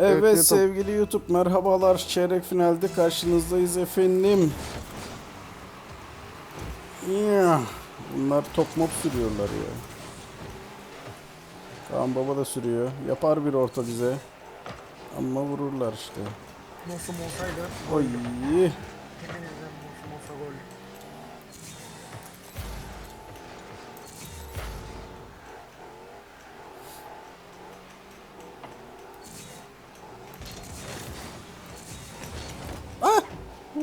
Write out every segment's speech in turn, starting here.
Evet, YouTube. sevgili YouTube merhabalar. Çeyrek finalde karşınızdayız efendim. Ya, bunlar top mop sürüyorlar ya. Kaan Baba da sürüyor. Yapar bir orta bize. Ama vururlar işte. Nasıl olsaydı Oy. ederim nasıl olsa gol.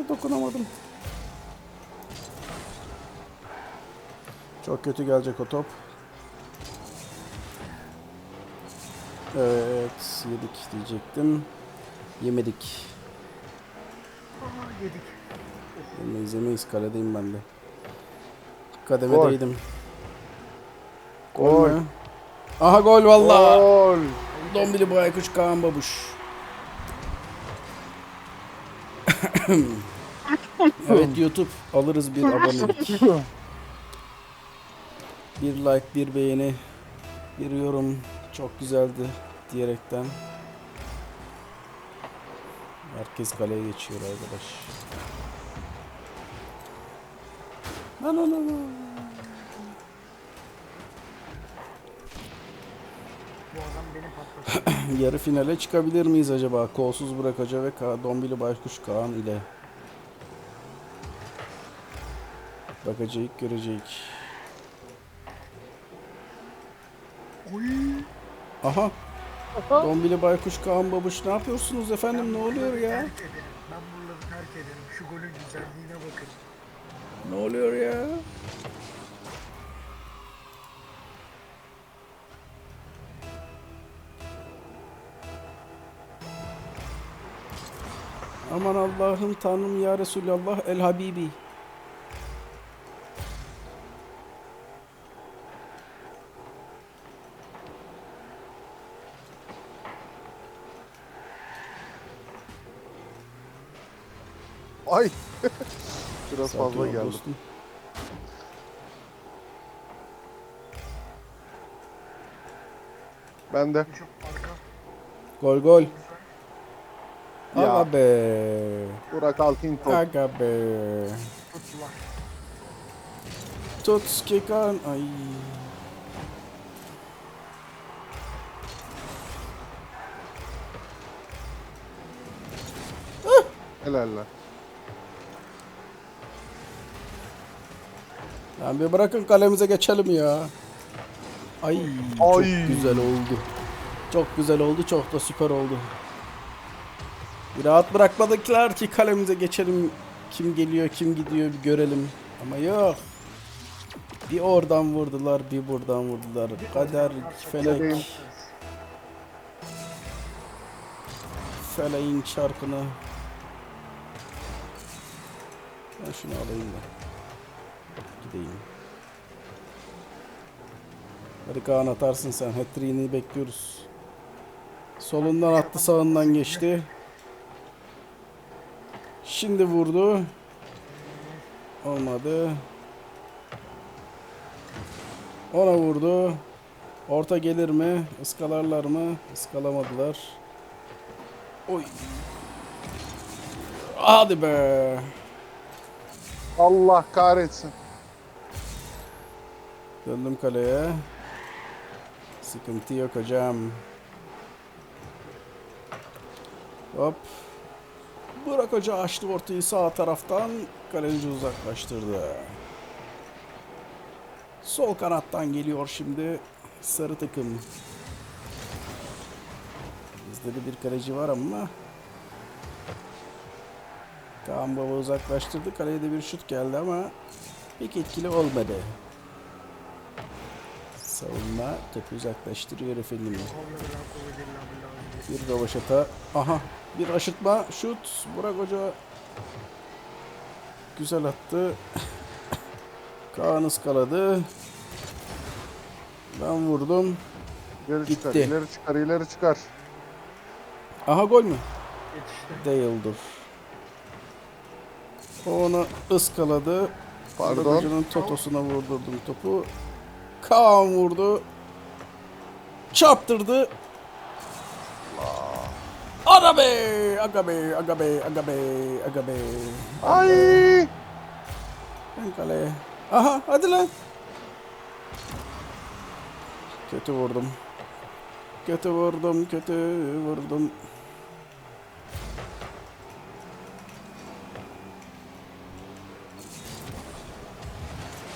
Dokunamadım. Çok kötü gelecek o top. Evet, yedik diyecektim. Yemedik. Yedik. Yemeyiz yemeyiz kaledeyim ben de. Kademedeydim. Gol. Gol. mü? Aha gol valla. Gol. Dombili Baykuş Kaan Babuş. evet YouTube alırız bir abonelik. Bir like, bir beğeni, bir yorum çok güzeldi diyerekten. Herkes kaleye geçiyor arkadaş. Lan lan lan. Yarı finale çıkabilir miyiz acaba? Kolsuz Burak Hoca ve Dombili Baykuş Kaan ile. Bakacağız, görecek. Oy. Aha. Dombili Baykuş Kaan Babuş ne yapıyorsunuz efendim? Ne oluyor ya? Ben buraları terk ederim. Şu golün güzelliğine bakın. Ne oluyor ya? Aman Allah'ım Tanrım ya Resulallah El Habibi. Ay. Biraz Sakin fazla ol geldi. dostum. Ben de. Gol gol. Ya. Aga be. Burak Altın top. Aga be. Tut Kekan. Ay. Helal lan. Lan bir bırakın kalemize geçelim ya. Ay, çok Ay. güzel oldu. Çok güzel oldu, çok da süper oldu. Bir rahat bırakmadılar ki kalemize geçelim. Kim geliyor, kim gidiyor bir görelim. Ama yok. Bir oradan vurdular, bir buradan vurdular. Kader, felek, feleğin çarkını. Ben şunu alayım da. Gideyim. Hadi Kaan atarsın sen. Hat-trick'ini bekliyoruz. Solundan attı sağından geçti. Şimdi vurdu. Olmadı. Ona vurdu. Orta gelir mi? Iskalarlar mı? Iskalamadılar. Oy. Hadi be. Allah kahretsin. Döndüm kaleye. Sıkıntı yok hocam. Hop. Burak Hoca açtı ortayı sağ taraftan. Kaleci uzaklaştırdı. Sol kanattan geliyor şimdi sarı takım. Bizde de bir kaleci var ama Kaan Baba uzaklaştırdı. Kaleye de bir şut geldi ama pek etkili olmadı. Savunma topu uzaklaştırıyor efendim. Bir rövaşata. Aha bir aşıtma şut. Burak Hoca güzel attı. Kaan ıskaladı. Ben vurdum. İleri çıkar, Gitti. ileri çıkar, ileri çıkar. Aha gol mü? Yetişti. Değildir. O onu ıskaladı. Pardon. Hoca'nın totosuna vurdurdum topu. Kaan vurdu. Çarptırdı. Aga be, aga be, aga be, aga be, aga be. Ay! Ben kaleye. Aha hadi lan. Kötü vurdum. Kötü vurdum, kötü vurdum.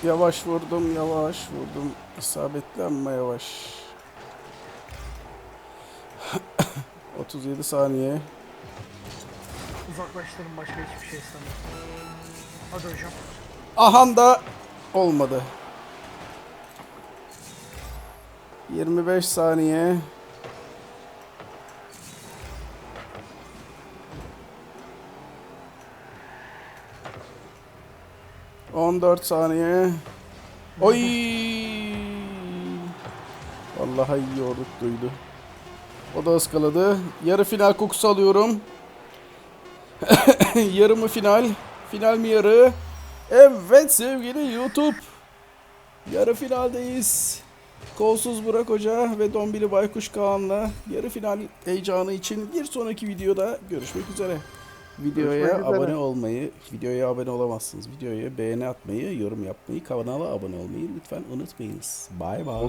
Yavaş vurdum, yavaş vurdum. İsabetli ama yavaş. 37 saniye. Uzaklaştırın başka hiçbir şey istemem. Hadi hocam. Ahan da olmadı. 25 saniye. On dört saniye. Oy! Vallahi iyi yorduk duydu. O da ıskaladı. Yarı final kokusu alıyorum. yarı mı final? Final mi yarı? Evet sevgili YouTube. Yarı finaldeyiz. Kolsuz Burak Hoca ve Dombili Baykuş Kaan'la yarı final heyecanı için bir sonraki videoda görüşmek üzere. Videoya Görüşmek üzere. abone olmayı, videoya abone olamazsınız. Videoya beğeni atmayı, yorum yapmayı, kanala abone olmayı lütfen unutmayınız. Bay bay.